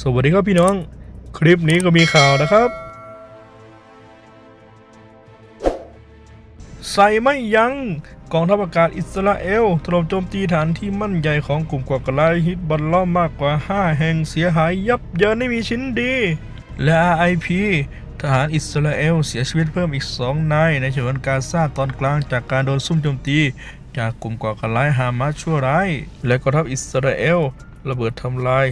สวัสดีครับพี่น้อง คลิปนี้ก็มีข่าวนะครับ ใส่ไม่ยัง้งกองทัพอากาศอิสราเอลถล่มโจมตีฐานที่มั่นใหญ่ของกลุ่มก่อการร้ายฮิตบอลล้อมมากกว่า 5 แห่งเสียหายยับเยินไม่มีชิ้นดี และ RIP ทหารอิสราเอลเสียชีวิตเพิ่มอีก 2 นาย ในฉนวนกาซาตอนกลางจากการโดนซุ่มโจมตี จากกลุ่มก่อการร้ายฮามาสชั่วร้าย และกองทัพอิสราเอลระเบิดทำลาย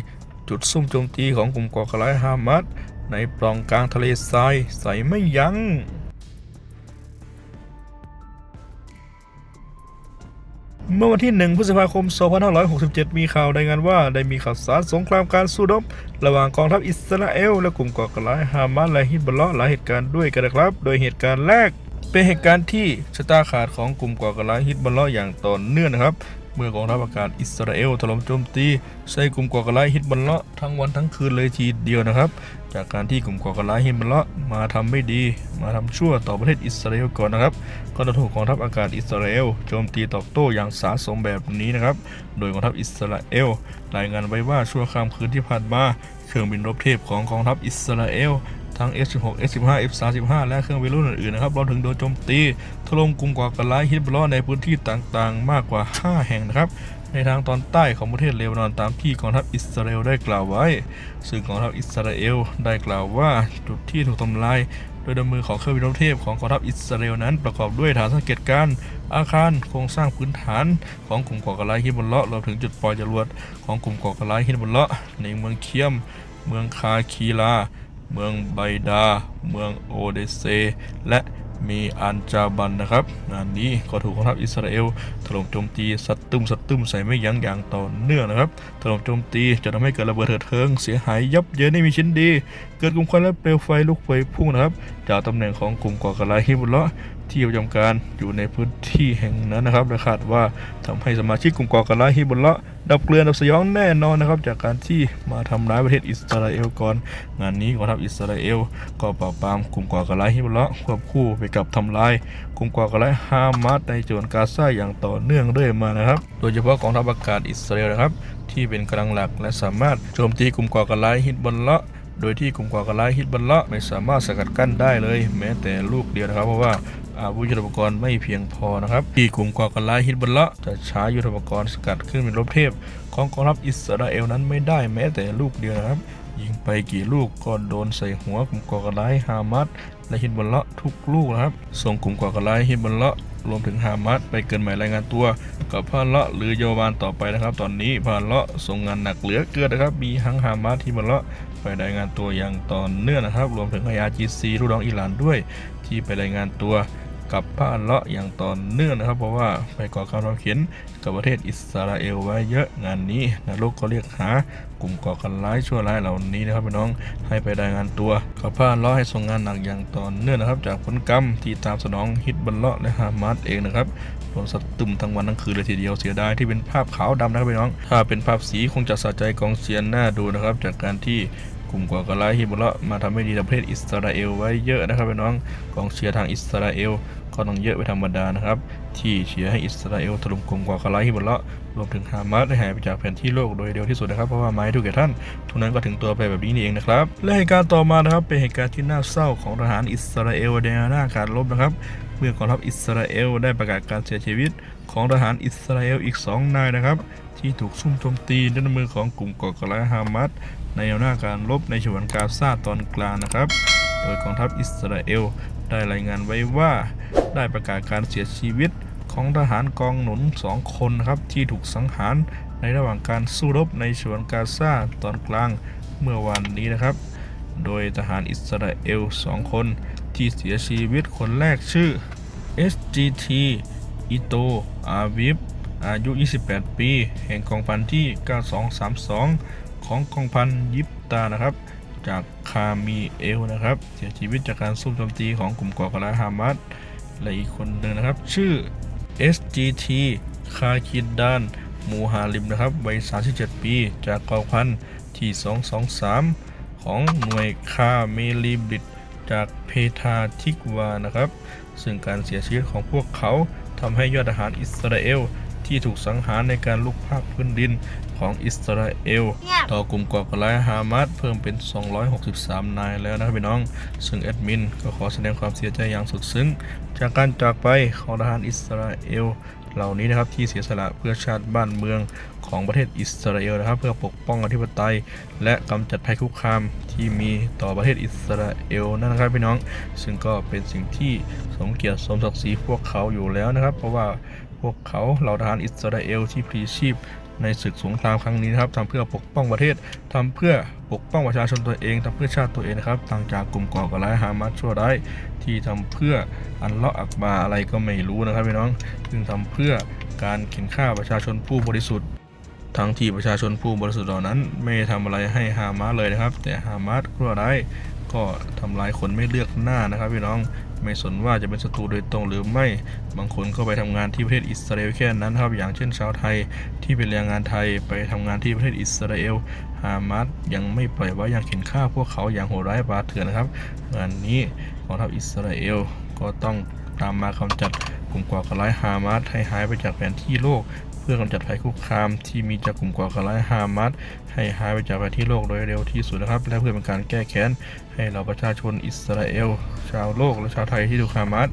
จุดซุ่มโจมตีของกลุ่มก่อการร้ายฮามาสในปล่องกลางทะเลทรายใส่ไม่ยัง้งเมื่อวันที่ 1 พฤษภาคม 2567 มีข่าวรายงานว่าได้มีข่าวสารสงครามการสู้รบระหว่างกองทัพอิสราเอลและกลุ่มก่อการร้ายฮามาสและฮิซบลเลาะหลายเหตุการณ์ด้วยกันนะครับ โดยเหตุการณ์แรกเป็นเหตุการณ์ที่ชะตาขาดของกลุ่มก่อการร้ายฮิซบอลเลาะห์อย่างต่อเนื่องนะครับ เมื่อกองทัพอากาศอิสราเอลถล่มโจมตีใส่กลุ่มก่อการร้ายฮิซบอลเลาะทั้งวันทั้งคืนเลยทีเดียวนะครับ จากการที่กลุ่มก่อการร้ายฮิซบอลเลาะมาทำไม่ดี มาทำชั่วต่อประเทศอิสราเอลก่อนนะครับก็จะถูกกองทัพอากาศอิสราเอลโจมตีตอบโต้อย่างสาสมแบบนี้นะครับ โดยกองทัพอิสราเอลรายงานไว้ว่าชั่วข้ามคืนที่ผ่านมาเครื่องบินรบเทพของกองทัพอิสราเอล ทั้ง F16 F15 F35 และเครื่องบินรุ่นอื่นๆนะครับรวมถึงโดนโจมตีถล่มกลุ่มก่อการร้ายฮิซบอลในพื้นที่ต่างๆ มากกว่า 5 แห่งนะครับในทางตอนใต้ของประเทศเลบานอนตามที่กองทัพอิสราเอลได้กล่าวไว้ ซึ่งกองทัพอิสราเอลได้กล่าวว่าจุดที่ถูกทำลายโดยดำมือของเครื่องบินรบเทพของกองทัพอิสราเอลนั้นประกอบด้วยฐานสังเกตการณ์อาคาร โครงสร้างพื้นฐานของกลุ่มก่อการร้ายฮิซบอลเลาะรวมถึงจุดปล่อยจรวดของกลุ่มก่อการร้ายฮิซบอลเลาะในเมืองเคียม เมืองคาคีลา เมืองไบดา เมืองโอเดเซ และมีอันจาบันนะครับงานนี้ก็ถูกกองทัพอิสราเอลถล่มโจมตีสัตตึมสัตตึมใส่ไม่ยั้งอย่างต่อเนื่องนะครับถล่มโจมตีจะทำให้เกิดระเบิดเถิดเทิงเสียหายยับเยินไม่มีชิ้นดี เกิดกลุ่มควันและเปลวไฟลุกไฟพุ่งนะครับ จากตำแหน่งของกลุ่มก่อการร้ายฮิบุลเละ ที่ประจำการอยู่ในพื้นที่แห่งนั้นนะครับและคาดว่าทำให้สมาชิกกลุ่มก่อการร้ายฮิบุลเลาะดับเกลือนดับสยองแน่นอนนะครับ จากการที่มาทำร้ายประเทศอิสราเอลก่อนงานนี้กองทัพอิสราเอล ก็ปราบปรามกลุ่มก่อการร้ายฮิบุลเลาะควบคู่ไปกับทำลายกลุ่มก่อการร้ายฮามาสในจวนกาซาอย่างต่อเนื่องเรื่อยมานะครับ โดยเฉพาะกองทัพอากาศอิสราเอลนะครับ ที่เป็นกำลังหลักและสามารถโจมตีกลุ่มก่อการร้ายฮิบอลเลาะ โดยที่กลุ่มก่อการร้ายฮิซบอลละไม่สามารถสกัดกั้นได้เลย แม้แต่ลูกเดียวนะครับ เพราะว่าอาวุธยุทโธปกรณ์ไม่เพียงพอนะครับที่กลุ่มก่อการร้ายฮิซบอลละจะใช้ยุทโธปกรณ์สกัดขึ้นเป็นรบเทพ ของกองทัพอิสราเอลนั้นไม่ได้แม้แต่ลูกเดียวนะครับยิงไปกี่ลูกก็โดนใส่หัวกลุ่มก่อการร้ายฮามาสและฮิซบอลละทุกลูกนะครับส่งกลุ่มก่อการร้ายฮิซบอลละรวมถึงฮามาสไปเกินหมายรายงานตัว กับพานละหรือโยบานต่อไปนะครับ ตอนนี้พานละส่งงานหนักเหลือเกินนะครับ มีทั้งฮามาสที่มันละ ไปรายงานตัวอย่างต่อเนื่องนะครับ รวมถึงไออาร์จีซีลูกน้องอิหร่านด้วย ที่ไปรายงานตัว กับพานเลาะอย่างต่อเนื่องนะครับ เพราะว่าไปก่อการร้องเขียนกับประเทศอิสราเอลไว้เยอะงานนี้นรกก็เรียกหากลุ่มก่อการร้ายชั่วร้ายเหล่านี้นะครับพี่น้องให้ไปรายงานตัวกับพานเลาะให้ส่งงานหนักอย่างต่อเนื่องนะครับ จากผลกรรมที่ตามสนองฮิตบัลเลาะและฮามาสเองนะครับโดนสตุ่มทั้งวันทั้งคืนเลยทีเดียวเสียดายที่เป็นภาพขาวดำนะครับพี่น้อง ถ้าเป็นภาพสีคงจะสะใจกองเชียร์หน้าดูนะครับ จากการที่ กลุ่มก่อการร้ายฮิบุลเลาะมาทำให้ดีต่อประเทศอิสราเอลไว้เยอะนะครับพี่น้องกองเชียร์ทางอิสราเอลก็ต้องเยอะไปธรรมดานะครับ ที่เชียร์ให้อิสราเอลถล่มกลุ่มก่อการร้ายฮิบุลเลาะรวมถึงฮามาสได้หายไปจากแผนที่โลกโดยเร็วที่สุดนะครับเพราะว่าไม้ทุกแก่ท่านทุกนั้นก็ถึงตัวไปแบบนี้นี่เองนะครับและเหตุการณ์ต่อมานะครับเป็นเหตุการณ์ที่น่าเศร้าของทหารอิสราเอลในหน้าการรบนะครับเมื่อกองทัพอิสราเอลได้ประกาศการเสียชีวิตของทหารอิสราเอลอีก 2 นายนะครับ ที่ถูกซุ่มโจมตีด้วยมือของกลุ่มก่อการร้ายฮามาสในแนวหน้าการรบในฉวนกาซาตอนกลางนะครับ โดยกองทัพอิสราเอลได้รายงานไว้ว่าได้ประกาศการเสียชีวิตของทหารกองหนุน2คนนะครับที่ถูกสังหารในระหว่างการสู้รบในฉวนกาซาตอนกลางเมื่อวันนี้นะครับ โดยทหารอิสราเอล2คนที่เสียชีวิตคนแรกชื่อ SGT อิโตอาวิฟ อายุ 28 ปี แห่งกองพันที่ 9232 ของกองพันยิปตานะครับ จากคามีเอลนะครับ เสียชีวิตจากการซุ่มโจมตีของกลุ่มก่อการร้ายฮามาสและอีกคนหนึ่งนะครับ ชื่อ SGT คาคิดดานมูฮาลิมนะครับวัย 37 ปี จากกองพันที่ 223 ของหน่วยคาเมลีบริดจากเพทาทิกวานะครับ ซึ่งการเสียชีวิตของพวกเขาทำให้ยอดทหารอิสราเอล ที่ถูกสังหารในการลุกภาคพื้นดินของอิสราเอล ต่อกลุ่มก่อการร้ายฮามาสเพิ่มเป็น 263 นายแล้วนะครับพี่น้อง ซึ่งแอดมินก็ขอแสดงความเสียใจอย่างสุดซึ้ง จากการจากไปของทหารอิสราเอลเหล่านี้นะครับที่เสียสละเพื่อชาติบ้านเมืองของประเทศอิสราเอลนะครับ เพื่อปกป้องอธิปไตย และกำจัดภัยคุกคามที่มีต่อประเทศอิสราเอลนั่นนะครับพี่น้อง ซึ่งก็เป็นสิ่งที่สมเกียรติสมศักดิ์ศรีพวกเขาอยู่แล้วนะครับ เพราะว่า พวกเขาเหล่าทหารอิสราเอลที่พลีชีพในศึกสงครามครั้งนี้นะครับทำเพื่อปกป้องประเทศทำเพื่อปกป้องประชาชนตัวเองทำเพื่อชาติตัวเองนะครับต่างจากกลุ่มก่อการร้ายฮามาสชั่วร้ายที่ทำเพื่ออันเลาะอักบาอะไรก็ไม่รู้นะครับพี่น้องซึ่งทำเพื่อการเข็นฆ่าประชาชนผู้บริสุทธิ์ ทั้งที่ประชาชนผู้บริสุทธิ์เหล่านั้น ไม่ทำอะไรให้ฮามาสเลยนะครับ แต่ฮามาสชั่วร้ายก็ทำลายคนไม่เลือกหน้านะครับพี่น้อง ไม่สนว่าจะเป็นศัตรูโดยตรงหรือไม่ บางคนก็ไปทำงานที่ประเทศอิสราเอลแค่นั้นครับ อย่างเช่นชาวไทยที่เป็นแรงงานไทยไปทำงานที่ประเทศอิสราเอล ฮามาสยังไม่ปล่อยไว้ยังเข็นฆ่าพวกเขาอย่างโหดร้ายปาดเถื่อนนะครับ งานนี้กองทัพอิสราเอลก็ต้องตามมากำจัดกลุ่มก่อการร้ายฮามาสให้หายไปจากแผนที่โลก เพื่อกำจัดภัยคุกคามที่มีจากกลุ่มก่อการร้ายฮามาสให้หายไปจากแผนที่โลกโดยเร็วที่สุดนะครับ และเพื่อเป็นการแก้แค้นให้เราประชาชนอิสราเอล ชาวโลกและชาวไทยที่ถูกฮามาส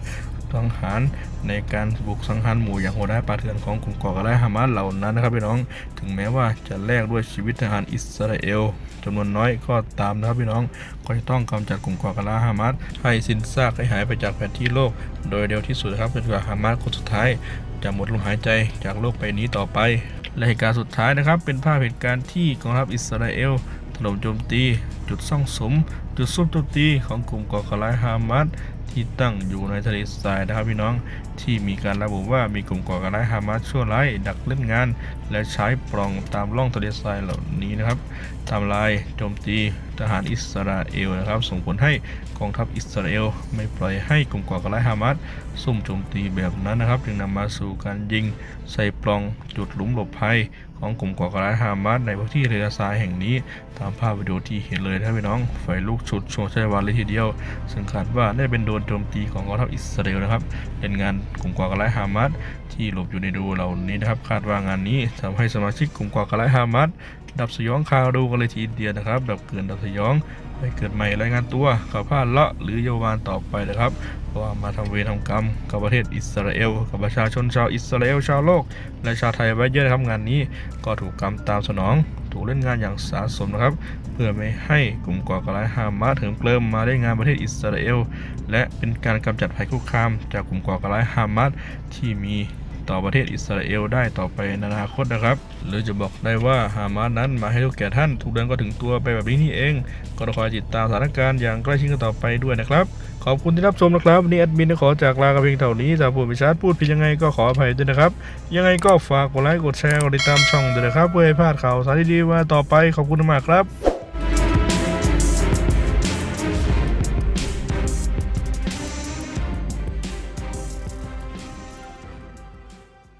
สังหารในการบุกสังหารหมู่อย่างโหดร้ายปาเถื่อนของกลุ่มก่อการร้ายฮามาสเหล่านั้นนะครับพี่น้องถึงแม้ว่าจะแลกด้วยชีวิตทหารอิสราเอลจำนวนน้อยก็ตามนะครับพี่น้องก็จะต้องกำจัดกลุ่มก่อการร้ายฮามาสให้สิ้นซากให้หายไปจากแผนที่โลก โดยเร็วที่สุดนะครับจนกว่าฮามาสคนสุดท้าย จะหมดลมหายใจจากโลกใบนี้ต่อไป และเหตุการณ์สุดท้ายนะครับ เป็นภาพเหตุการณ์ที่กองทัพอิสราเอลถล่มโจมตี จุดซ่องสม จุดซุ่มโจมตีของกลุ่มก่อการร้ายฮามาสที่ตั้งอยู่ในทะเลทรายนะครับพี่น้องที่มีการระบุว่ามีกลุ่มก่อการร้ายฮามาสชั่วร้ายดักเล่นงาน และใช้ปล่องตามร่องทะเลทรายเหล่านี้นะครับทำลายโจมตี ทหารอิสราเอลนะครับ ส่งผลให้กองทัพอิสราเอลไม่ปล่อยให้กลุ่มก่อการร้ายฮามาสซุ่มโจมตีแบบนั้นนะครับ จึงนำมาสู่การยิงใส่ปล่องจุดหลุมหลบภัยของกลุ่มก่อการร้ายฮามาสในพื้นที่ทะเลทรายแห่งนี้ ตามภาพวิดีโอที่เห็นเลยนะพี่น้องไฟลุกชุดช่วงใช้วันเลยทีเดียว ซึ่งคาดว่าได้เป็นโดนโจมตีของกองทัพอิสราเอลนะครับ เป็นงานกลุ่มก่อการร้ายฮามาสที่หลบอยู่ในดูเหล่านี้นะครับ คาดว่างานนี้ทำให้สมาชิกกลุ่มก่อการร้ายฮามาสดับสยองคาวดูกันเลยทีเดียวนะครับ ดับเกินดับสยองไปเกิดใหม่รายงานตัวกับผ้าเละหรือเยาวานต่อไปนะครับ เพราะว่ามาทำเวรทำกรรมกับประเทศอิสราเอล กับประชาชนชาวอิสราเอลชาวโลก และชาวไทยไว้เยอะนะครับงานนี้ก็ถูกกรรมตามสนอง ถูกเล่นงานอย่างสาสมนะครับ เพื่อไม่ให้กลุ่มก่อการร้ายฮามาสถึงเกลิมมาได้งานประเทศอิสราเอล และเป็นการกำจัดภัยคุกคาม จากกลุ่มก่อการร้ายฮามาสที่มี ต่อประเทศอิสราเอลได้ต่อไปในอนาคตนะครับ หรือจะบอกได้ว่าฮามาสนั้นมาให้ทุกแก่ท่านทุกเดือนก็ถึงตัวไปแบบนี้นี่เอง ก็ต้องคอยติดตามสถานการณ์อย่างใกล้ชิดกันต่อไปด้วยนะครับ ขอบคุณที่รับชมนะครับนนี้แอดมินขอจากลากันเพียงเท่านี้ถ้าพูดไม่ชัดพูดผิดยังไงก็ขออภัยด้วยนะครับ ยังไงก็ฝากกดไลค์กดแชร์กดติดตามช่องด้วยนะครับเพื่อให้พลาดข่าวสารดีๆมาต่อไปขอบคุณมากครับ